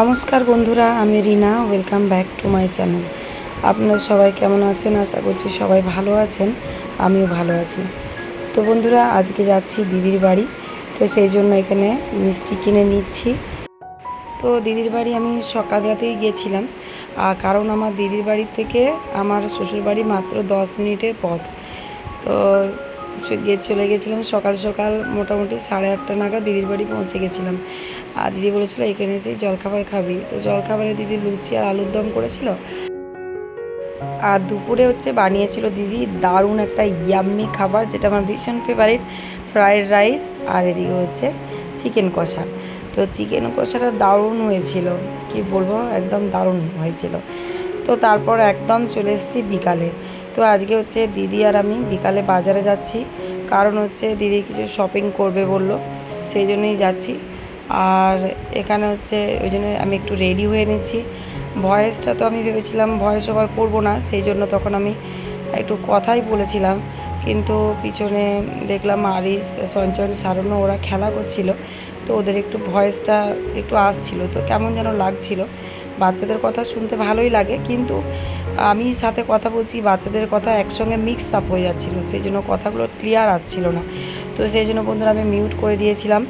নমস্কার বন্ধুরা, আমি Rina welcome back to my channel আপনারা সবাই কেমন আছেন? আশা করছি সবাই ভালো আছেন, আমিও ভালো আছি। তো বন্ধুরা, আজকে যাচ্ছি দিদির বাড়ি, তো সেই জন্য এখানে মিষ্টি কিনে নিচ্ছি। তো দিদির বাড়ি আমি সকালবেলাতেই গিয়েছিলাম কারণ আমার দিদির বাড়ি থেকে আমার শ্বশুর বাড়ি মাত্র দশ মিনিটের পথ। তো গিয়ে চলে গেছিলাম সকাল সকাল মোটামুটি সাড়ে আটটা নাগাদ দিদির বাড়ি পৌঁছে গেছিলাম। আর দিদি বলেছিল, এখানে এসেই জলখাবার খাবি। তো জলখাবারে দিদি লুচি আর আলুর দম করেছিল। আর দুপুরে হচ্ছে বানিয়েছিল দিদি দারুণ একটা ইয়াম্মি খাবার, যেটা আমার ভীষণ ফেভারিট ফ্রায়েড রাইস আর এদিকে হচ্ছে চিকেন কষা। তো চিকেন কষাটা দারুণ হয়েছিল, কি বলব, একদম দারুণ হয়েছিল। তো তারপর একদম চলে এসেছি বিকালে। তো আজকে হচ্ছে দিদি আর আমি বিকালে বাজারে যাচ্ছি, কারণ হচ্ছে দিদি কিছু শপিং করবে বলল, সেই জন্যই যাচ্ছি। আর এখানে হচ্ছে ওই জন্য আমি একটু রেডি হয়ে নিচ্ছি। ভয়েসটা তো আমি ভেবেছিলাম ভয়েস ওভার করব না, সেই জন্য তখন আমি একটু কথাই বলেছিলাম। কিন্তু পিছনে দেখলাম আরিস সঞ্চয়ন সারণ্য ওরা খেলা করছিল, তো ওদের একটু ভয়েসটা একটু আসছিল, তো কেমন যেন লাগছিল। বাচ্চাদের কথা শুনতে ভালোই লাগে, কিন্তু আমি সাথে কথা বলছি, বাচ্চাদের কথা একসঙ্গে মিক্স আপ হয়ে যাচ্ছিল, সেই জন্য কথাগুলো ক্লিয়ার আসছিল না। তো সেই জন্য বন্ধুরা আমি মিউট করে দিয়েছিলাম।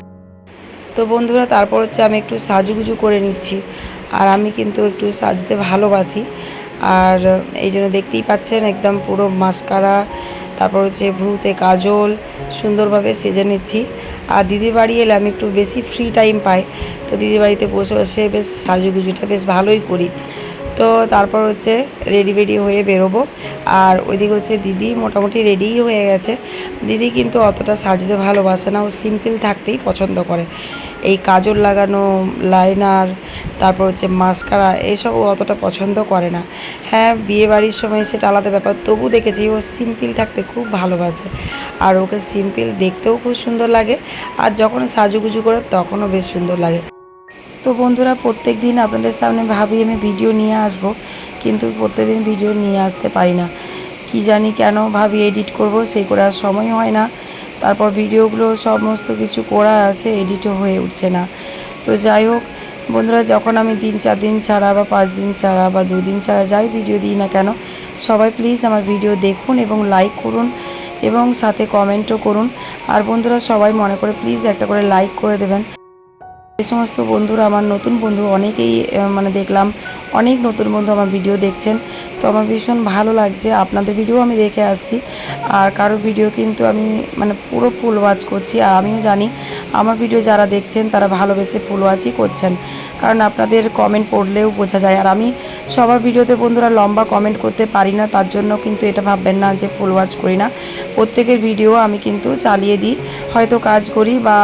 তো বন্ধুরা, তারপর হচ্ছে আমি একটু সাজুগুজু করে নিচ্ছি। আর আমি কিন্তু একটু সাজতে ভালোবাসি। আর এই জন্য দেখতেই পাচ্ছেন একদম পুরো মাস্কারা, তারপর হচ্ছে ভ্রুতে কাজল, সুন্দরভাবে সেজে নিচ্ছি। আর দিদির বাড়ি এলে আমি একটু বেশি ফ্রি টাইম পাই। তো দিদির বাড়িতে বসে বসে বেশ সাজুগুজুটা বেশ ভালোই করি। তো তারপর হচ্ছে রেডি বেডি হয়ে বেরোবো। আর ওইদিকে হচ্ছে দিদি মোটামুটি রেডিই হয়ে গেছে। দিদি কিন্তু অতটা সাজতে ভালোবাসে না, ও সিম্পল থাকতেই পছন্দ করে। এই কাজল লাগানো লাইনার তারপর হচ্ছে মাস্কারা এইসব ও অতটা পছন্দ করে না। হ্যাঁ বিয়ে বাড়ির সময় সেটা আলাদা ব্যাপার, তবু দেখেছি ও সিম্পল থাকতে খুব ভালোবাসে। আর ওকে সিম্পল দেখতেও খুব সুন্দর লাগে। আর যখন সাজুগুজু করে তখনও বেশ সুন্দর লাগে। তো বন্ধুরা প্রত্যেক দিন আপনাদের সামনে ভাবি আমি ভিডিও নিয়ে আসব, কিন্তু প্রত্যেক দিন ভিডিও নিয়ে আসতে পারি না। কি জানি কেন ভাবি এডিট করব, সেই করে আর সময় হয় না। তারপর ভিডিওগুলো সমস্ত কিছু করা আছে এডিটও হয়ে উঠছে না। তো যাই হোক, বন্ধুরা, যখন আমি তিন চার দিন ছাড়া বা পাঁচ দিন ছাড়া বা দুদিন ছাড়া যাই ভিডিও দিই না কেন, সবাই প্লিজ আমার ভিডিও দেখুন এবং লাইক করুন এবং সাথে কমেন্টও করুন। আর বন্ধুরা, সবাই মনে করে প্লিজ একটা করে লাইক করে দেবেন। যে সমস্ত বন্ধুরা, আমার নতুন বন্ধু অনেকেই মানে দেখলাম, অনেক নতুন বন্ধু আমার ভিডিও দেখছেন। তো আমার ভীষণ ভালো লাগছে, আপনাদের ভিডিও আমি দেখে আসছি। আর কারও ভিডিও কিন্তু আমি মানে পুরো ফুল ওয়াচ করছি। আর আমিও জানি, আমার ভিডিও যারা দেখছেন, তারা ভালোবেসে ফুল ওয়াচই করছেন। কারণ আপনাদের কমেন্ট পড়লেও বোঝা যায়। আর আমি সবার ভিডিওতে বন্ধুরা লম্বা কমেন্ট করতে পারি না, তার জন্য কিন্তু এটা ভাববেন না যে ফুল ওয়াচ করি না। প্রত্যেকের ভিডিও আমি কিন্তু চালিয়ে দিই। হয়তো কাজ করি বা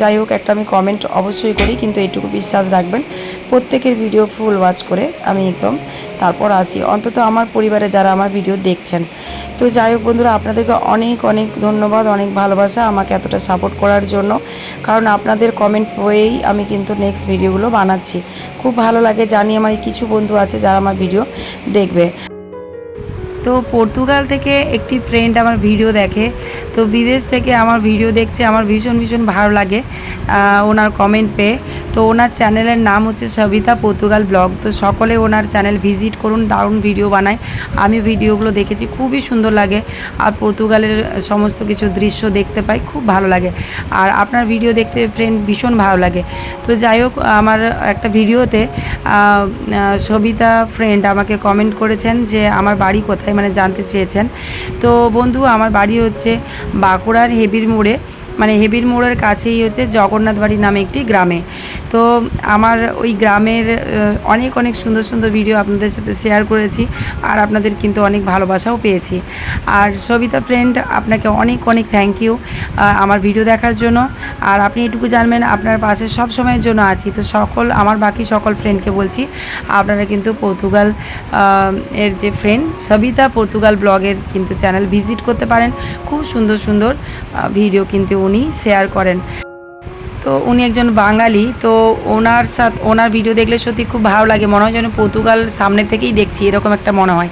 যাই হোক, একটা আমি কমেন্ট অবশ্যই করি, কিন্তু এটুকু বিশ্বাস রাখবেন, প্রত্যেকের ভিডিও ফুল ওয়াচ করে আমি একদম তারপর আসি। অন্তত আমার পরিবারে যারা আমার ভিডিও দেখছেন। তো যাই হোক বন্ধুরা, আপনাদেরকে অনেক অনেক ধন্যবাদ, অনেক ভালোবাসা আমাকে এতটা সাপোর্ট করার জন্য। কারণ আপনাদের কমেন্ট পেয়েই আমি কিন্তু নেক্সট ভিডিওগুলো বানাচ্ছি। খুব ভালো লাগে, জানি আমার কিছু বন্ধু আছে যারা আমার ভিডিও দেখবে। তো পর্তুগাল থেকে একটি ফ্রেন্ড আমার ভিডিও দেখে, তো বিদেশ থেকে আমার ভিডিও দেখছে, আমার ভীষণ ভীষণ ভালো লাগে ওনার কমেন্ট পেয়ে। তো ওনার চ্যানেলের নাম হচ্ছে সবিতা পর্তুগাল ব্লগ। তো সকলে ওনার চ্যানেল ভিজিট করুন, দারুণ ভিডিও বানায়। আমি ভিডিওগুলো দেখেছি, খুবই সুন্দর লাগে। আর পর্তুগালের সমস্ত কিছু দৃশ্য দেখতে পাই, খুব ভালো লাগে। আর আপনার ভিডিও দেখতে ফ্রেন্ড ভীষণ ভালো লাগে। তো যাই হোক, আমার একটা ভিডিওতে সবিতা ফ্রেন্ড আমাকে কমেন্ট করেছেন যে, আমার বাড়ি কোথায়? মানে জানতে চেয়েছেন। তো বন্ধু আমার বাড়ি হচ্ছে বাঁকুড়ার হেবির মোড়ে। মানে হেবির মোড়ের কাছেই হচ্ছে জগন্নাথ বাড়ি নামে একটি গ্রামে। তো আমার ওই গ্রামের অনেক অনেক সুন্দর সুন্দর ভিডিও আপনাদের সাথে শেয়ার করেছি আর আপনাদের কিন্তু অনেক ভালোবাসাও পেয়েছি। আর সবিতা ফ্রেন্ড আপনাকে অনেক অনেক থ্যাংক ইউ আমার ভিডিও দেখার জন্য। আর আপনি এটুকু জানবেন, আপনার পাশে সব সময়ের জন্য আছি। তো সকল, আমার বাকি সকল ফ্রেন্ডকে বলছি, আপনারা কিন্তু পর্তুগাল এর যে ফ্রেন্ড সবিতা পর্তুগাল ব্লগের কিন্তু চ্যানেল ভিজিট করতে পারেন। খুব সুন্দর সুন্দর ভিডিও কিন্তু উনি শেয়ার করেন। তো উনি একজন বাঙালি, তো ওনার সাথে, ওনার ভিডিও দেখলে সত্যি খুব ভালো লাগে। মনে হয় যেন পর্তুগাল সামনে থেকেই দেখছি, এরকম একটা মনে হয়।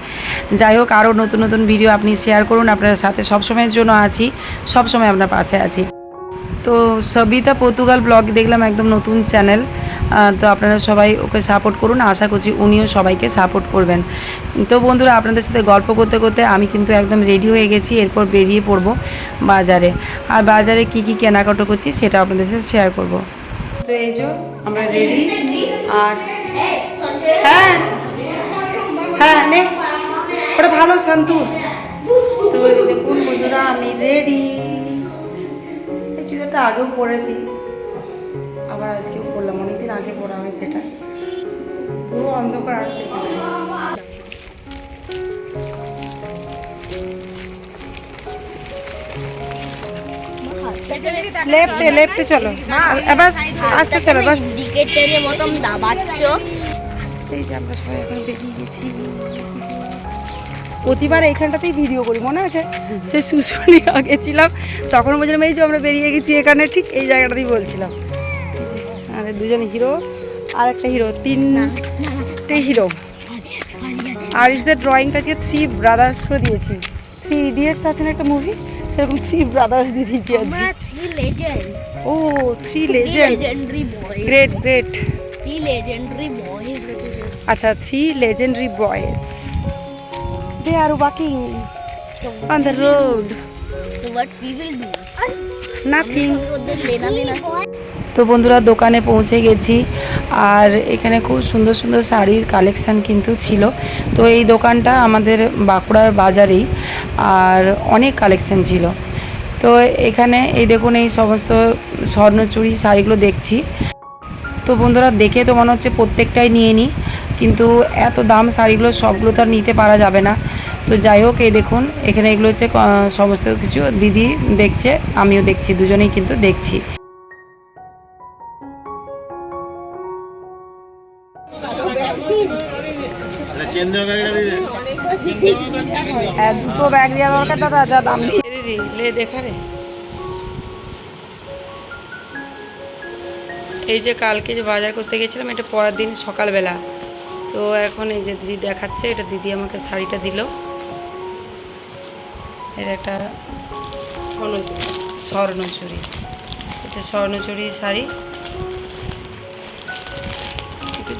যাই হোক, আরও নতুন নতুন ভিডিও আপনি শেয়ার করুন। আপনার সাথে সবসময়ের জন্য আছি, সবসময় আপনার পাশে আছি। তো সবিতা পর্তুগাল ব্লগ দেখলাম, একদম নতুন চ্যানেল তো আপনারা সবাই ওকে সাপোর্ট করুন। আশা করছি উনিও সবাইকে সাপোর্ট করবেন। তো বন্ধুরা, আপনাদের সাথে গল্প করতে করতে আমি কিন্তু একদম রেডি হয়ে গেছি। এরপর বেরিয়ে পড়ব। বাজারে। আর বাজারে কি কি কেনাকাটা করছি সেটা আপনাদের সাথে শেয়ার করব। তো এই আমরা রেডি আর হ্যাঁ হ্যাঁ নে। ওটা ভালো, শান্তু। তো দেখুন বন্ধুরা, আমি রেডি চুড়িদারটা আগেও পরেছি। আবার আজকেও পরলাম, অনেকদিন আগে পরা হয়েছে এটা পুরো অন্ধকার আসছে। লেফটে লেফটে চলো। বাস আস্তে চলো বাস। ডিকেটের মতন দাবাচ্ছ। এই যে আমরা সবাই এখন বেরিয়ে গেছি। প্রতিবার এইখানটাতেই ভিডিও করি মনে আছে? সে শুশুনি আগে ছিলাম তখন বলছিলাম এই যে আমরা বেরিয়ে গেছি এখানে ঠিক এই জায়গাটাতেই বলছিলাম। যে আমাদের দুজন হিরো আর একটা হিরো তিনটে হিরো আর ইসদের ড্রয়িংটা আজকে থ্রি ব্রাদার্স করে দিয়েছি। থ্রি ইডিয়েটস আছে না একটা মুভি সেরকম থ্রি ব্রাদার্স দিয়ে আমরা থ্রি লেজেন্ডস ও three legends legendary boys great great three legendary boys আচ্ছা three legendary boys they are walking on the road so what we will do দেনা তো বন্ধুরা, দোকানে পৌঁছে গেছি। আর এখানে খুব সুন্দর সুন্দর শাড়ির কালেকশান কিন্তু ছিল। তো এই দোকানটা আমাদের বাঁকুড়ার বাজারেই, আর অনেক কালেকশান ছিল। তো এখানে এই দেখুন, এই সমস্ত স্বর্ণচুরি শাড়িগুলো দেখছি। তো বন্ধুরা, দেখে তো মনে হচ্ছে প্রত্যেকটাই নিয়ে নিই, কিন্তু এত দাম শাড়িগুলো সবগুলো তো আর নিতে পারা যাবে না। তো যাই হোক, এই দেখুন, এখানে এগুলো হচ্ছে সমস্ত কিছু দিদি দেখছে, আমিও দেখছি, দুজনেই কিন্তু দেখছি। দুটো ব্যাগ দেওয়া দরকার দাদা যা দাম লে দেখা রে। এই যে কালকে যে বাজার করতে গেছিলাম এটা পরের দিন সকালবেলা। তো এখন এই যে দিদি দেখাচ্ছে এটা দিদি আমাকে শাড়িটা দিল। এটা একটা স্বর্ণচুরি এটা স্বর্ণচুরি শাড়ি।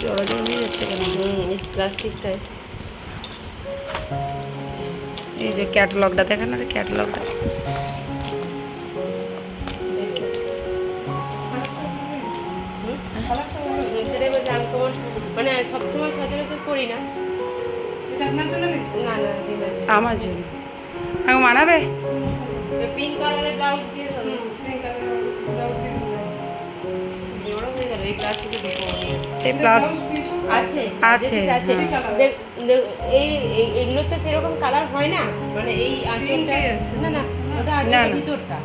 জড়ো জড়ো হয়ে যাচ্ছে কেন? প্লাস্টিকটায় এই যে ক্যাটালগটা দেখেন না ক্যাটালগটা মানে সবসময় সচরাচর করি না। না না আমার জন্য। আমাকে মানাবে? পিঙ্ক কালারের ব্লাউজ দিয়ে এই প্লাস আছে আছে, দেখ, এই এগুলো তো সেরকম কালার হয় না। মানে এই আঁচলটা না না ওটা আঁচলের ভিতরটা।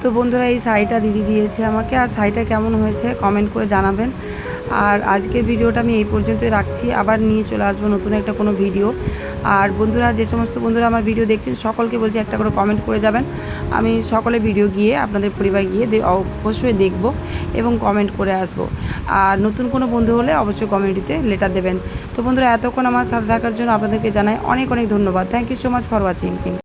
তো বন্ধুরা এই শাড়িটা দিদি দিয়েছে আমাকে, আর শাড়িটা কেমন হয়েছে কমেন্ট করে জানাবেন। আর আজকের ভিডিওটা আমি এই পর্যন্তই রাখছি, আবার নিয়ে চলে আসব নতুন একটা কোনো ভিডিও। আর বন্ধুরা, যে সমস্ত বন্ধুরা আমার ভিডিও দেখছেন, সকলকে বলছি একটা করে কমেন্ট করে যাবেন। আমি সকলে ভিডিও গিয়ে আপনাদের পরিবার গিয়ে অবশ্যই দেখব এবং কমেন্ট করে আসব। আর নতুন কোনো বন্ধু হলে অবশ্যই কমেন্টিতে লেটার দেবেন। তো বন্ধুরা, এতক্ষণ আমার সাথে থাকার জন্য আপনাদেরকে জানাই অনেক অনেক ধন্যবাদ। Thank you so much for watching